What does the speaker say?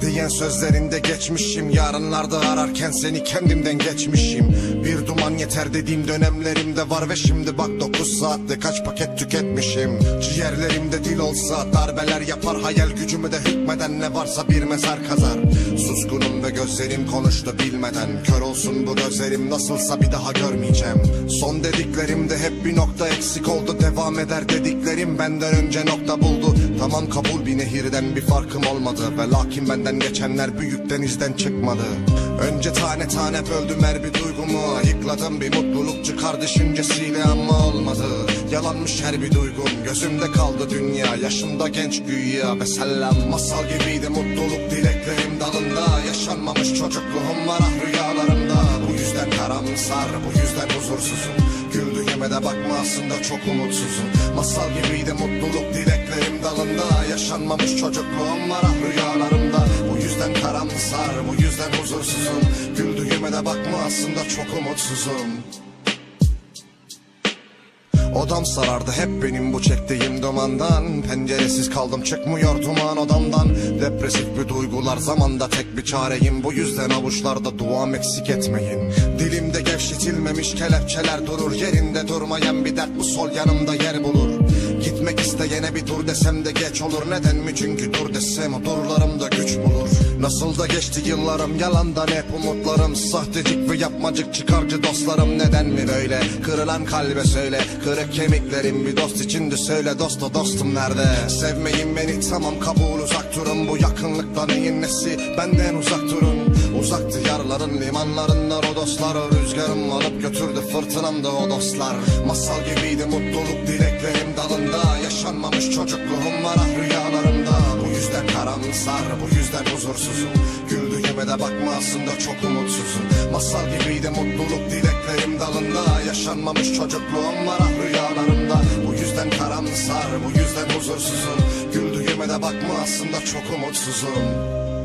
diyen sözlerinde geçmişim. Yarınlarda ararken seni kendimden geçmişim. Bir duman yeter dediğim dönemlerimde var Ve şimdi bak 9 saatte kaç paket tüketmişim. Ciğerlerimde dil olsa darbeler yapar Hayal gücümü de hükmeden ne varsa bir mezar kazar. Suskunum ve gözlerim konuştu bilmeden. Kör olsun bu gözlerim nasılsa bir daha görmeyeceğim. Son dediklerimde hep bir nokta eksik oldu Devam eder dediklerim benden önce nokta buldu. Tamam kabul bir nehirden bir farkım olmadı. Ve lakin benden geçenler büyük denizden çıkmadı. Önce tane tane böldüm her bir duygumu. Ayıkladım bir mutluluk çıkar düşüncesiyle ama olmadı. Yalanmış her bir duygum Gözümde kaldı dünya. Yaşımda genç güya ve selam. Masal gibiydi mutluluk dileklerim dalında. Yaşanmamış çocukluğum var ah rüyalarımda. Bu yüzden karamsar bu yüzden huzursuzum. Güldüğüme de bakma aslında çok umutsuzum. Masal gibiydi mutluluk dileklerim dalında. Yaşanmamış çocukluğum var De bakma aslında çok umutsuzum. Odam sarardı hep benim bu çektiğim dumandan. Penceresiz kaldım çıkmıyor duman odamdan. Depresif bir duygular zamanda tek bir çareyim. Bu yüzden avuçlarda duam eksik etmeyin. Dilimde gevşetilmemiş kelepçeler durur Yerinde durmayan bir dert bu sol yanımda yer bulur Gitmek isteyene bir dur desem de geç olur. Neden mi? Çünkü dur desem o durlarımda güç bulur. Nasıl da geçti yıllarım yalandan hep umutlarım. Sahtecik ve yapmacık çıkarcı dostlarım. Neden mi böyle? Kırılan kalbe söyle. Kırık kemiklerim bir dost içindi söyle. Dosta dostum nerede? Sevmeyin beni tamam kabul. Uzak durun Bu yakınlıkta neyin nesi? Benden uzak durun Uzaktı yarların limanlarından o dostlar Rüzgarım alıp götürdü fırtınamda o dostlar. Masal gibiydi mutluluk dileklerim dalında Yaşanmamış çocukluğum var ah rüyalarımda. Bu yüzden karamsar bu yüzden huzursuzum. Güldüğüme de bakma aslında çok umutsuzum. Masal gibiydi mutluluk dileklerim dalında Yaşanmamış çocukluğum var ah rüyalarımda. Bu yüzden karamsar bu yüzden huzursuzum. Güldüğüme de bakma aslında çok umutsuzum